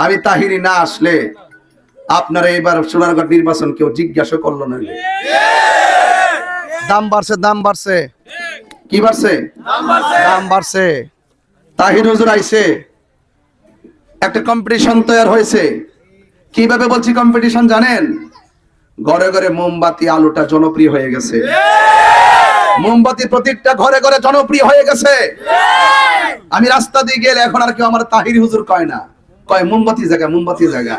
আমি তাহিরি না আসলে আপনারা এবার সোনারগড় নির্বাচন কেউ জিজ্ঞাসা করল না। দাম বাড়ছে দাম বাড়ছে। কি বাড়ছে? দাম বাড়ছে। তাহির হুজুর আইছে। একটা কম্পিটিশন তৈরি হয়েছে। কীভাবে বলছি কম্পিটিশন জানেন? ঘরে ঘরে মোমবাতি আলোটা জনপ্রিয় হয়ে গেছে। মোমবাতি প্রত্যেকটা ঘরে ঘরে জনপ্রিয় হয়ে গেছে। আমি রাস্তা দিয়ে গেলে এখন আর কেউ আমার তাহির হুজুর কয় না। কয় মোমবাতি জায়গা মোমবাতি জায়গা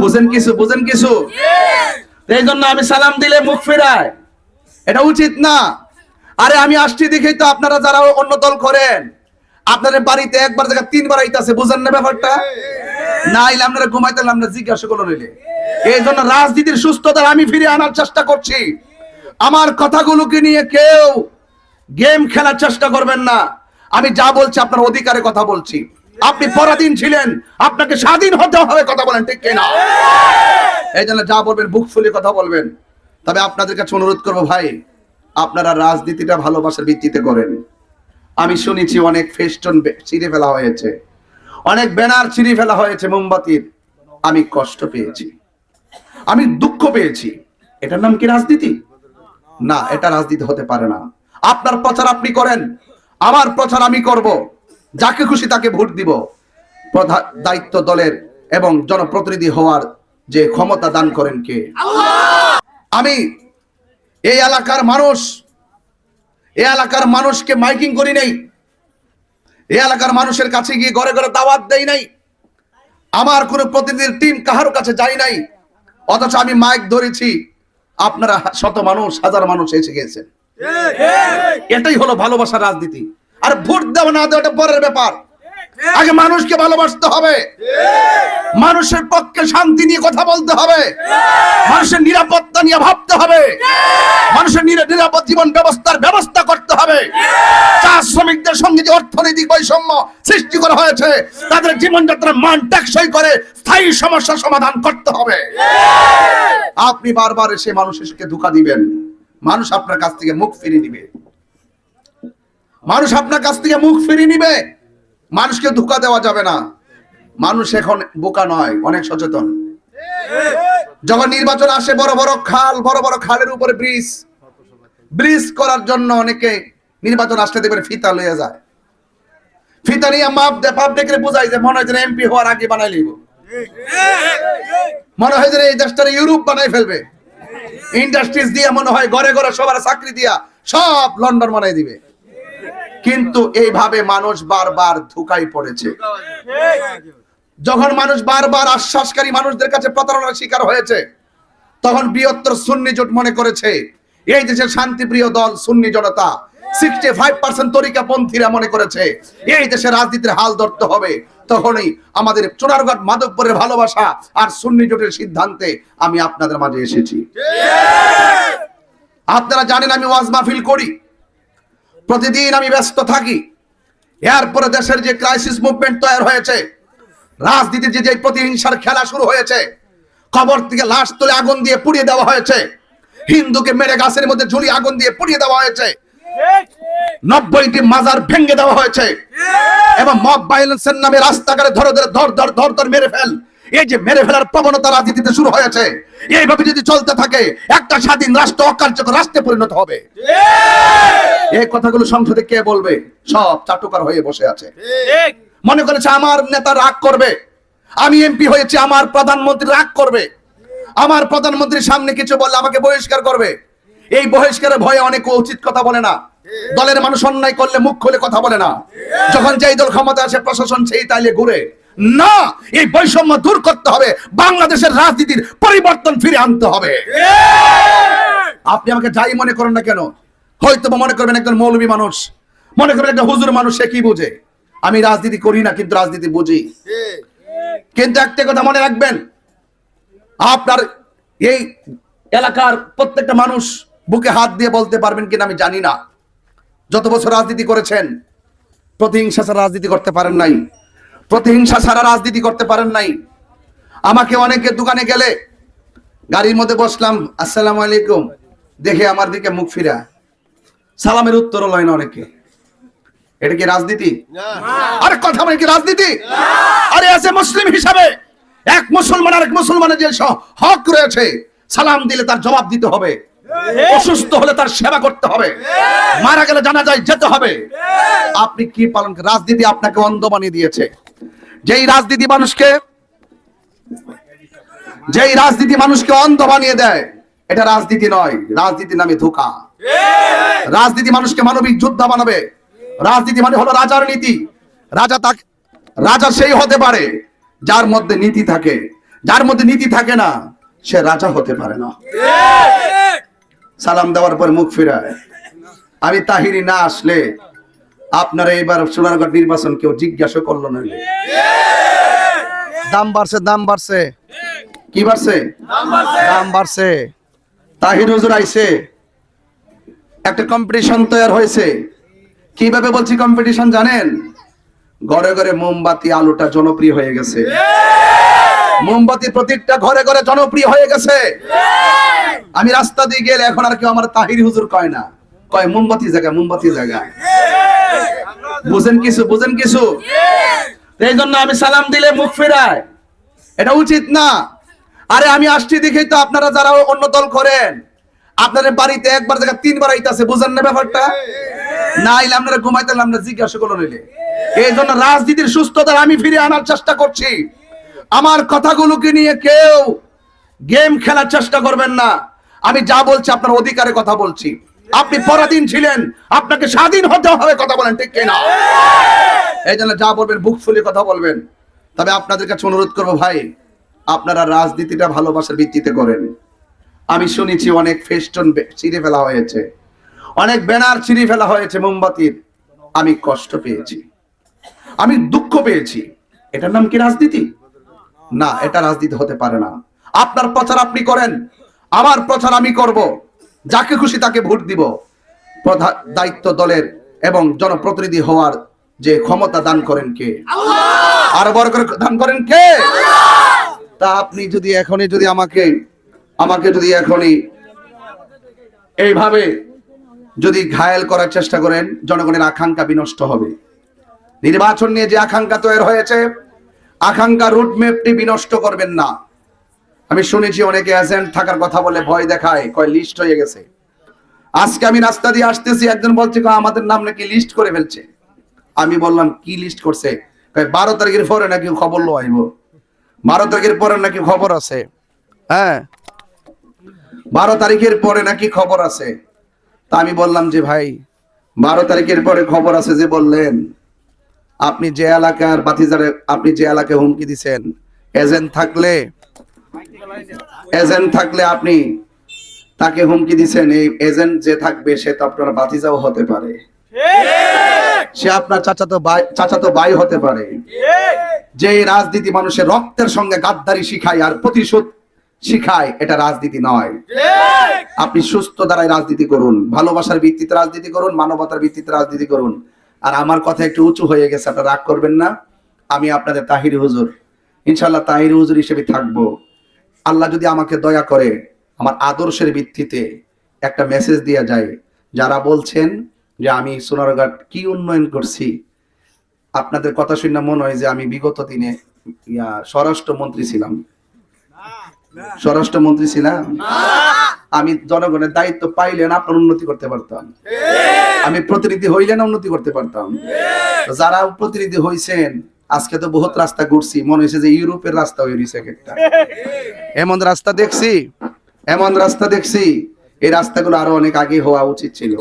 বুঝেন কিছু বুঝেন কিছু? এই জন্য আমি সালাম দিলে মুখ ফেরায়। এটা উচিত না। আরে আমি আসছি দেখেই তো আপনারা যারা অন্য দল করেন আপনাদের বাড়িতে একবার জায়গা তিনবার আইতাছে বুঝেন না ব্যাপারটা? না আইলে আপনারা ঘুমাইতে আমরা জিজ্ঞাসা করল নিলে এই জন্য রাজনীতির সুস্থতা আমি ফিরে আনার চেষ্টা করছি। আমার কথাগুলোকে নিয়ে কেউ গেম খেলার চেষ্টা করবেন না। আমি যা বলছি আপনার অধিকারে কথা বলছি। আপনি পরাধীন ছিলেন। আপনাকে স্বাধীন হতে হবে, কথা বলেন ঠিক কিনা? এই জন্য যা বলবেন, বুক ফুলে কথা বলবেন। তবে আপনাদের কাছে অনুরোধ করব, ভাই, আপনারা রাজনীতিটা ভালোবাসার ভিত্তিতে করেন। আমি শুনেছি অনেক ফেস্টন ছিঁড়ে ফেলা হয়েছে। অনেক ব্যানার ছিঁড়ে ফেলা হয়েছে মোমবাতির। আমি কষ্ট পেয়েছি। আমি দুঃখ পেয়েছি। এটার নাম কি রাজনীতি? না, এটা রাজনীতি হতে পারে না। আপনার প্রচার আপনি করেন। আমার প্রচার আমি করব। যাকে খুশি তাকে ভোট দিব। প্রধান দায়িত্ব দলের এবং জনপ্রতিনিধি হওয়ার যে ক্ষমতা দান করেন কে? আমি এই এলাকার মানুষ এই এলাকার মানুষকে মাইকিং করি নাই। এই এলাকার মানুষের কাছে গিয়ে ঘরে ঘরে দাওয়াত দেই নাই। আমার কোনো প্রতিনিধির টিম কাহার কাছে যাই নাই। অথচ আমি মাইক ধরেছি আপনারা শত মানুষ হাজার মানুষ এসে গেছেন। এটাই হলো ভালোবাসার রাজনীতি। আর ভোট দেওয়া না দেওয়াটা পরের ব্যাপার। আগে মানুষকে ভালোবাসতে হবে। মানুষের পক্ষে শান্তি নিয়ে কথা বলতে হবে। মানুষের নিরাপত্তা নিয়ে ভাবতে হবে। মানুষের নিরাপদ জীবন ব্যবস্থার ব্যবস্থা করতে হবে। চা শ্রমিকদের সঙ্গে যে অর্থনৈতিক বৈষম্য সৃষ্টি করা হয়েছে, তাদের জীবনযাত্রার মান টেকসই করে স্থায়ী সমস্যার সমাধান করতে হবে। আপনি বারবার এসে মানুষকে ধোকা দিবেন। মানুষ আপনার কাছ থেকে মুখ ফিরিয়ে নিবে। মানুষ আপনার কাছ থেকে মুখ ফিরিয়ে নিবে। মানুষকে ধোকা দেওয়া যাবে না। মানুষ এখন বোকা নয়, অনেক সচেতন। যখন নির্বাচন আসে, বড় বড় খাল, বড় বড় খালের উপরে ব্রিজ। ব্রিজ করার জন্য অনেকে নির্বাচন আসলে দেখবেন ফিতা লয়ে যায়। ফিতা নিয়ে মাপ দে, পাপ দেখে বুঝাই যে মনে হয় যে এমপি হওয়ার আগে বানাই লিব মনে হয় যে এই দেশটারে ইউরোপ বানাই ফেলবে। ইন্ডাস্ট্রিজ দিয়ে মনে হয়, ঘরে ঘরে সবার চাকরি দিয়া সব লন্ডন বানাই দিবে। কিন্তু এইভাবে মানুষ বারবার ধোকায় পড়েছে। যখন মানুষ বারবার আশ্বাসকারী মানুষদের কাছে প্রতারণার শিকার হয়েছে তখন বৃহত্তর সুন্নি জোট মনে করেছে এই দেশের শান্তিপ্রিয় দল সুন্নি জনতা সিক্সটি ফাইভ পার্সেন্ট তরিকা পন্থীরা মনে করেছে এই দেশের রাজনীতির হাল ধরতে হবে। তখনই আমাদের চুনারগড় মাধবপুরের ভালোবাসা আর সুন্নি জোটের সিদ্ধান্তে আমি আপনাদের মাঝে এসেছি। আপনারা জানেন আমি ওয়াজ মাহফিল করি। প্রতিদিন আমি ব্যস্ত থাকি। এরপরে দেশের যে ক্রাইসিস মুভমেন্ট তৈরি হয়েছে, রাজনীতির যে যে প্রতিহিংসার খেলা শুরু হয়েছে কবর থেকে লাশ তুলে আগুন দিয়ে পুড়িয়ে দেওয়া হয়েছে, হিন্দুকে মেরে গাছের মধ্যে ঝুলিয়ে আগুন দিয়ে পুড়িয়ে দেওয়া হয়েছে, নব্বইটি মাজার ভেঙে দেওয়া হয়েছে, এবং মব ভাইলেন্সের নামে রাস্তাঘাটে ধরে ধরে ধর ধর ধর ধর মেরে ফেল এই যে মেরে ফেলার প্রবণতা রাজনীতিতে শুরু হয়েছে এইভাবে যদি চলতে থাকে একটা স্বাধীন রাষ্ট্র অকার্যকর রাষ্ট্রে পরিণত হবে। এই কথাগুলো সংসদে কে বলবে? সব চাটুকার হয়ে বসে আছে। মনে করেছে আমার নেতা রাগ করবে আমি এমপি হয়েছে আমার প্রধানমন্ত্রী রাগ করবে। আমার প্রধানমন্ত্রীর সামনে কিছু বললে আমাকে বহিষ্কার করবে। এই বহিষ্কারের ভয়ে অনেক উচিত কথা বলে না। দলের মানুষ অন্যায় করলে মুখ খুলে কথা বলে না। যখন যেই দল ক্ষমতা আসে প্রশাসন সেই তাইলে ঘুরে। না এই বৈষম্য দূর করতে হবে বাংলাদেশের রাজনীতির পরিবর্তন ফিরে আনতে হবে। আপনি আমাকে যাই মনে করেন না কেন? হয়তো মনে করবেন একজন মৌলবী মানুষ মনে করবেন একটা হুজুর মানুষ সে কি বুঝে? আমি রাজনীতি করি না কিন্তু রাজনীতি বুঝি। কিন্তু একটা কথা মনে রাখবেন আপনার এই এলাকার প্রত্যেকটা মানুষ বুকে হাত দিয়ে বলতে পারবেন কিনা আমি জানি না। যত বছর রাজনীতি করেছেন প্রতিহিংসা রাজনীতি করতে পারেন নাই। প্রতিহিংসা ছাড়া রাজনীতি করতে পারেন নাই। আমাকে অনেকে দোকানে গেলে গাড়ির মধ্যে বসলাম আসসালামু আলাইকুম। দেখে আমার দিকে মুখ ফিরা। সালামের উত্তরও লয় না অনেকে। এটা কি রাজনীতি? আরে কথা মানে কি রাজনীতি? আরে আছে মুসলিম হিসাবে এক মুসলমান আর এক মুসলমানের যে হক রয়েছে। সালাম দিলে তার জবাব দিতে হবে। অসুস্থ হলে তার সেবা করতে হবে। মারা গেলে জানা যায় যেতে হবে। আপনি কি পালন রাজনীতি আপনাকে অন্ধ বানিয়ে দিয়েছে। যেই রাজনীতি মানুষকে, যেই রাজনীতি মানুষকে অন্ধ বানিয়ে দেয়, এটা রাজনীতি নয় রাজনীতি নামে ধোকা। রাজনীতি মানুষকে মানবিক যোদ্ধা বানাবে। রাজনীতি মানে হলো রাজার নীতি। রাজা তাক, রাজা সেই হতে পারে যার মধ্যে নীতি থাকে। যার মধ্যে নীতি থাকে না, সে রাজা হতে পারে না। সালাম দেওয়ার পর মুখ ফিরায়। আমি তাহিরি না আসলে আপনারা এবার সোনারগড় নির্বাচন কেউ জিজ্ঞাসা করল না দাম বাড়ছে দাম বাড়ছে। কি বাড়ছে? দাম বাড়ছে। তাহির হুজুর আইছে। একটা কম্পিটিশন তৈরি হয়েছে। কীভাবে বলছি কম্পিটিশন জানেন? ঘরে ঘরে মোমবাতি, আলোটা জনপ্রিয় হয়ে গেছে। মোমবাতি প্রত্যেকটা ঘরে ঘরে জনপ্রিয় হয়ে গেছে। আমি রাস্তা দিয়ে গেলে এখন আর কেউ আমার তাহির হুজুর কয় না। কয়, মোমবাতি জায়গা মোমবাতি জায়গা বুঝেন কিছু বুঝেন কিছু? এই জন্য আমি সালাম দিলে মুখ ফেরায়। এটা উচিত না। আরে আমি আসছি দেখেই তো আপনারা যারা অন্য দল করেন, আপনাদের বাড়িতে একবার জায়গা তিনবার আইতাছে, বুঝেন না ব্যাপারটা? না আইলে আপনারা ঘুমাইতে আমরা জিজ্ঞাসা করো নিলে এই জন্য রাজনীতির সুস্থতা আমি ফিরে আনার চেষ্টা করছি। আমার কথাগুলোকে নিয়ে কেউ গেম খেলার চেষ্টা করবেন না। আমি যা বলছি আপনার অধিকারে কথা বলছি। আপনি পরাধীন ছিলেন। আপনাকে স্বাধীন হতে হবে কথা বলেন ঠিক কিনা? এই জন্য যা বলবেন বুক ফুলে কথা বলবেন। তবে আপনাদের কাছে অনুরোধ করব ভাই আপনারা রাজনীতিটা ভালোবাসার ভিত্তিতে করেন। আমি শুনেছি অনেক ফেস্টন ছিঁড়ে ফেলা হয়েছে। অনেক ব্যানার ছিঁড়ে ফেলা হয়েছে মোমবাতির। আমি কষ্ট পেয়েছি। আমি দুঃখ পেয়েছি। এটার নাম কি রাজনীতি? না এটা রাজনীতি হতে পারে না। আপনার প্রচার আপনি করেন। আমার প্রচার আমি করব। যাকে খুশি তাকে ভোট দিব। প্রধান দায়িত্ব দলের এবং জনপ্রতিনিধি হওয়ার যে ক্ষমতা দান করেন কে? আরও বড় করে দান করেন কে? তা আপনি যদি এখনই যদি আমাকে আমাকে যদি এখনই এইভাবে যদি ঘায়েল করার চেষ্টা করেন জনগণের আকাঙ্ক্ষা বিনষ্ট হবে। নির্বাচন নিয়ে যে আকাঙ্ক্ষা তৈরি হয়েছে আকাঙ্ক্ষা রুটম্যাপটি বিনষ্ট করবেন না। আমি শুনেছি অনেকে এজেন্ট থাকার কথা বলে ভয় দেখায়, কয় লিস্ট হয়ে গেছে। আজকে আমি রাস্তা দিয়ে আসতেছি, একজন বলছে আমাদের নাম নাকি লিস্ট করে ফেলছে। আমি বললাম, কি লিস্ট করছে? বারো তারিখের পরে নাকি খবর লো আইব। বারো তারিখের পরে নাকি খবর আছে। হ্যাঁ। বারো তারিখের পরে নাকি খবর আছে। তা আমি বললাম যে, ভাই, বারো তারিখের পরে খবর আছে যে বললেন, আপনি যে এলাকার বাতিজারে, আপনি যে এলাকায় হুমকি দিছেন এজেন্ট থাকলে এজেন্ট থাকলে আপনি তাকে হুমকি দিছেন এই এজেন্ট যে থাকবে সে তো আপনার বাতিজাও হতে পারে। সে আপনার চাচাতো ভাই চাচাতো ভাই হতে পারে। যে রাজনীতি মানুষের রক্তের সঙ্গে গাদ্দারি শিখায় আর প্রতিশোধ শিখায়, এটা রাজনীতি নয়। আপনি সুস্থ দ্বারাই রাজনীতি করুন, ভালোবাসার ভিত্তিতে রাজনীতি করুন, মানবতার ভিত্তিতে রাজনীতি করুন। আর আমার কথা একটু উঁচু হয়ে গেছে, আপনারা রাগ করবেন না। আমি আপনাদের তাহির হুজুর। ইনশাল্লাহ তাহির হুজুর হিসেবে থাকব। আল্লাহ যদি আমাকে দয়া করে আমার আদর্শের ভিত্তিতে একটা মেসেজ দেওয়া যায়, যারা বলছেন যে আমি সোনারঘাট কি উন্নয়ন করছি, আপনাদের কথা শুনে মনে হয় যে আমি বিগত দিনে স্বরাষ্ট্রমন্ত্রী ছিলাম। স্বরাষ্ট্রমন্ত্রী ছিলাম? আমি জনগণের দায়িত্ব পাইলে না আপনার উন্নতি করতে পারতাম। আমি প্রতিনিধি হইলে না উন্নতি করতে পারতাম। যারা প্রতিনিধি হইছেন, আজকে তো বহুত রাস্তা ঘুরছি, মনে হয়েছে যে ইউরোপের রাস্তা হয়ে রয়েছে একটা। এমন রাস্তা দেখছি, এমন রাস্তা দেখছি। এই রাস্তাগুলো আরও অনেক আগে হওয়া উচিত ছিল।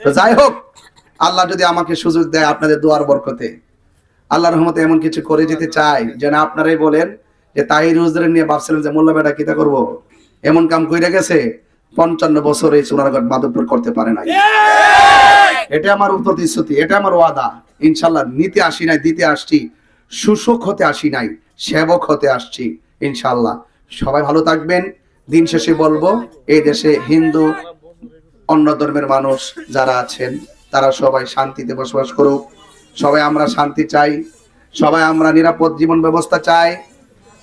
তো যাই হোক, আল্লাহ যদি আমাকে সুযোগ দেয় আপনাদের দোয়ার বরকতে, আল্লাহর রহমতে এমন কিছু করে যেতে চাই। যেন আপনারাই বলেন যে তাই রোজদের নিয়ে ভাবছিলেন যে, মোল্লা বেটা কিতা করব? এমন কাম কইরা গেছে, পঞ্চান্ন বছর এই সোনারগড় মাধবপুর করতে পারে নাই। এটা আমার প্রতিশ্রুতি এটা আমার ওয়াদা। ইনশাল্লাহ নিতে আসি নাই, দিতে আসছি শুশক হতে আসি নাই, সেবক হতে আসছি, ইনশাল্লাহ। সবাই ভালো থাকবেন। দিন শেষে বলব, এই দেশে হিন্দু অন্য ধর্মের মানুষ যারা আছেন, তারা সবাই শান্তিতে বসবাস করুক। সবাই আমরা শান্তি চাই। সবাই আমরা নিরাপদ জীবন ব্যবস্থা চাই।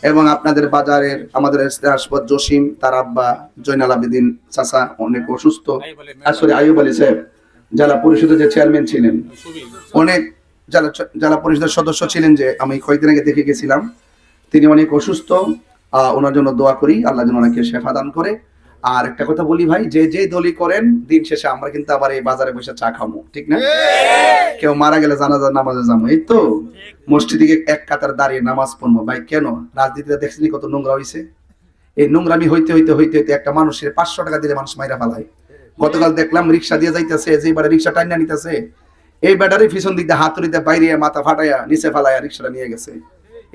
এবং আপনাদের বাজারের, আমাদের জসিম, তার আব্বা জৈনাল আবেদিন চাচা অনেক অসুস্থ। আসলে আয়ুব আলী সাহেব, জেলা পরিষদের যে চেয়ারম্যান ছিলেন। অনেক জেলা জেলা পরিষদের সদস্য ছিলেন যে, আমি কয়েকদিন আগে দেখে গেছিলাম। তিনি অনেক অসুস্থ। ওনার জন্য দোয়া করি, আল্লাহ যেন ওনাকে শেফা দান করে। আর একটা কথা বলি ভাই, যে যে দলই করেন, দিন শেষে আমরা কিন্তু আবার এই বাজারে বসে চা খামো, ঠিক না? কেউ মারা গেলে জানাজার নামাজে যাব এই তো। মসজিদে এক কাতার দাঁড়িয়ে নামাজ পড়ব। ভাই, কেন? রাজনীতিতে দেখছেন কত নোংরা হয়েছে এই নোংরামি হইতে হইতে হইতে হইতে একটা মানুষের পাঁচশো টাকা দিলে মানুষ মাইরা ফেলায়। গতকাল দেখলাম রিক্সা দিয়ে যাইতেছে যে এবারে রিক্সা টাইনা নিতেছে। এই ব্যাটারি পিছন দিক দিয়ে হাতুড়িতে বাইরে মাথা ফাটাইয়া, নিচে ফেলাইয়া রিক্সাটা নিয়ে গেছে।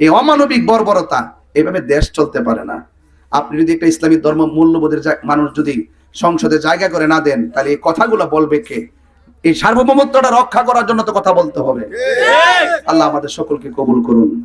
এই অমানবিক বর্বরতা। এইভাবে দেশ চলতে পারে না। আপনি যদি একটা ইসলামী ধর্ম মূল্যবোধের মানুষ যদি সংসদে জায়গা করে না দেন তাহলে এই কথাগুলো বলবে কে? এই সার্বভৌমত্বটা রক্ষা করার জন্য তো কথা বলতে হবে। আল্লাহ আমাদের সকলকে কবুল করুন।